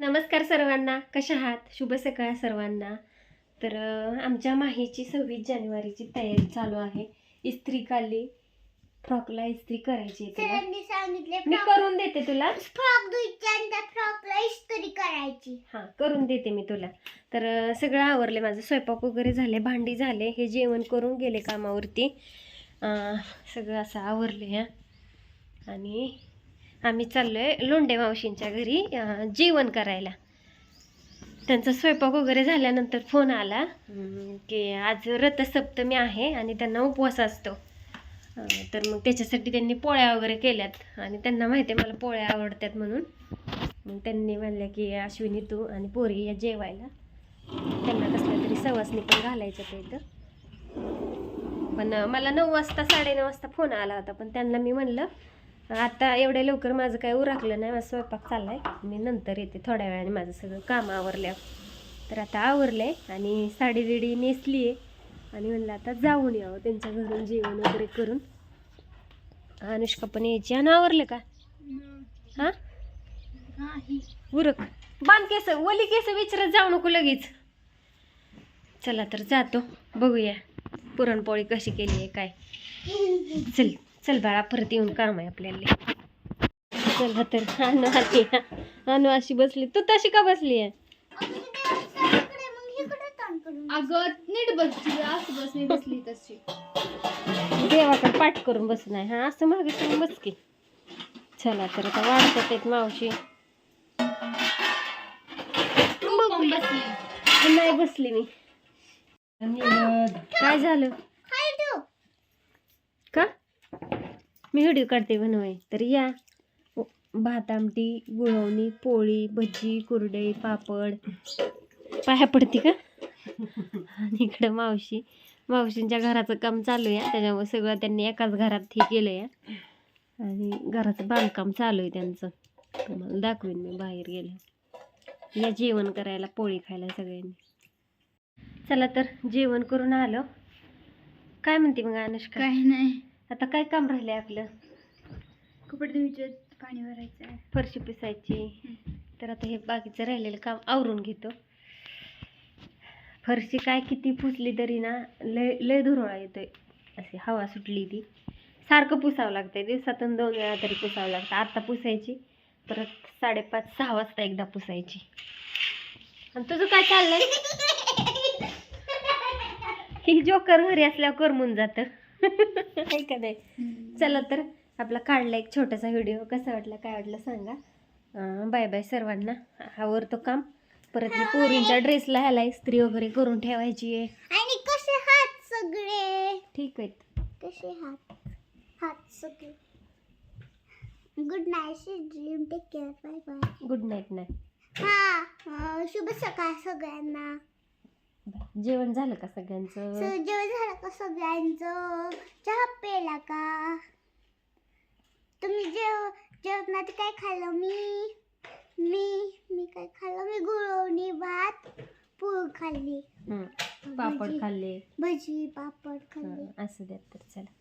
नमस्कार सर्वांना. कशा आहात? शुभ सकाळ सर्वांना. तर आमच्या माहीची सव्वीस जानेवारीची तयारी चालू आहे. इस्त्री काढली. फ्रॉकला इस्त्री करायची सांगितले मी करून देते तुला. फ्रॉक फ्रॉकला इस्त्री करायची. हां करून देते मी तुला. तर सगळं आवरले माझं. स्वयंपाक वगैरे झाले भांडी झाले. हे जेवण करून गेले कामावरती. सगळं असं आवरले ह्या आणि आम्ही चाललो आहे लोंडे मावशींच्या घरी जेवण करायला. त्यांचा स्वयंपाक वगैरे झाल्यानंतर फोन आला की आज रथसप्तमी आहे आणि त्यांना उपवास असतो. तर मग त्याच्यासाठी त्यांनी पोळ्या वगैरे केल्यात आणि त्यांना माहिती आहे मला पोळ्या आवडतात म्हणून. मग त्यांनी म्हणलं की अश्विनी तू आणि पोरी या जेवायला. त्यांना कसल्या तरी सवासनी पण घालायचं ते इथं. पण मला नऊ वाजता साडेनऊ वाजता फोन आला होता पण त्यांना मी म्हणलं आता एवढ्या लवकर माझं काय उरकलं नाही माझा स्वयंपाक चाललाय. मी नंतर येते थोड्या वेळाने माझं सगळं काम आवरल्या तर आता आवरलंय आणि साडी बिडी नेसली आहे आणि म्हणलं आता जाऊन यावं त्यांच्या घरून जेवण वगैरे करून. अनुष्का पण यायची. आणि आवरलं का? हां? उरक. बांध केस ओली केस विचारत जाऊ नको लगेच. चला तर जातो. बघूया पुरणपोळी कशी केली आहे काय. चल. चल बाळा परत येऊन काम आहे आपल्याला. चला तर अनु आली. अनु अशी बसली. तू तशी का बसली आहे? मग इकडे तोंड करून अगं नीट बसली. असं बस मी बसली तशी. देवाकडे पाठ करून बस नाही हा असं मागे करून बस की. चला तर आता वाढतात आहेत मावशी. बसली. नाही बसली मी. काय झालं? मी व्हिडिओ काढते बनवाय. तर या. भात आमटी गुळवणी पोळी भजी कुरडई पापड. पाया पडते का? आणि इकडं मावशी. मावशींच्या घराचं काम चालू आहे. त्याच्यामुळे सगळं त्यांनी एकाच घरात हे केलं आहे आणि घराचं बांधकाम चालू आहे त्यांचं. तुम्हाला दाखवीन मी बाहेर गेले. या जेवण करायला पोळी खायला सगळ्यांनी. चला तर जेवण करून आलो. काय म्हणते मग अनुष्का? काही नाही. आता काय काम राहिलंय आपलं? कपडे धुवायचे पाणी भरायचं आहे. फरशी पुसायची. तर आता हे बाकीचं राहिलेलं काम आवरून घेतो. फरशी काय किती पुसली तरी ना लय लय धुरळा येतोय. अशी हवा सुटली ती. सारखं पुसावं लागतंय. दिवसातून दोन वेळा तरी पुसावं लागतं. आत्ता पुसायची. परत साडेपाच सहा वाजता एकदा पुसायची. आणि तुझं काय चाललंय? ही जोकर घरी असल्यावर करमून जातं. आहे का नाही? चला तर आपला काढला एक छोटासा व्हिडिओ कसा वाटला काय वाटलं सांगा. बाय बाय सर्वांना. आवरतो काम. परत मी पोरींच्या ड्रेसला ह्याला इस्त्री वगैरे करून ठेवायची आहे. आणि कसे हात सगळे? ठीक आहे. कसे हात? हात सगळे. Good night dream take care bye bye good night नाही हा शुभ सकाळ सगळ्यांना. जेवण झालं का सगळ्यांचं? जेवण झालं का सगळ्यांचं? चहा पेला का? तुम्ही जेव जेवणात काय खाल्लं? मी मी मी काय खाल्लं? मी गुळवणी भात पूळ खाल्ली. हं, पापड भजी. खाल्ले. भजी पापड खाल्ले. हं, असं द्या तर चला.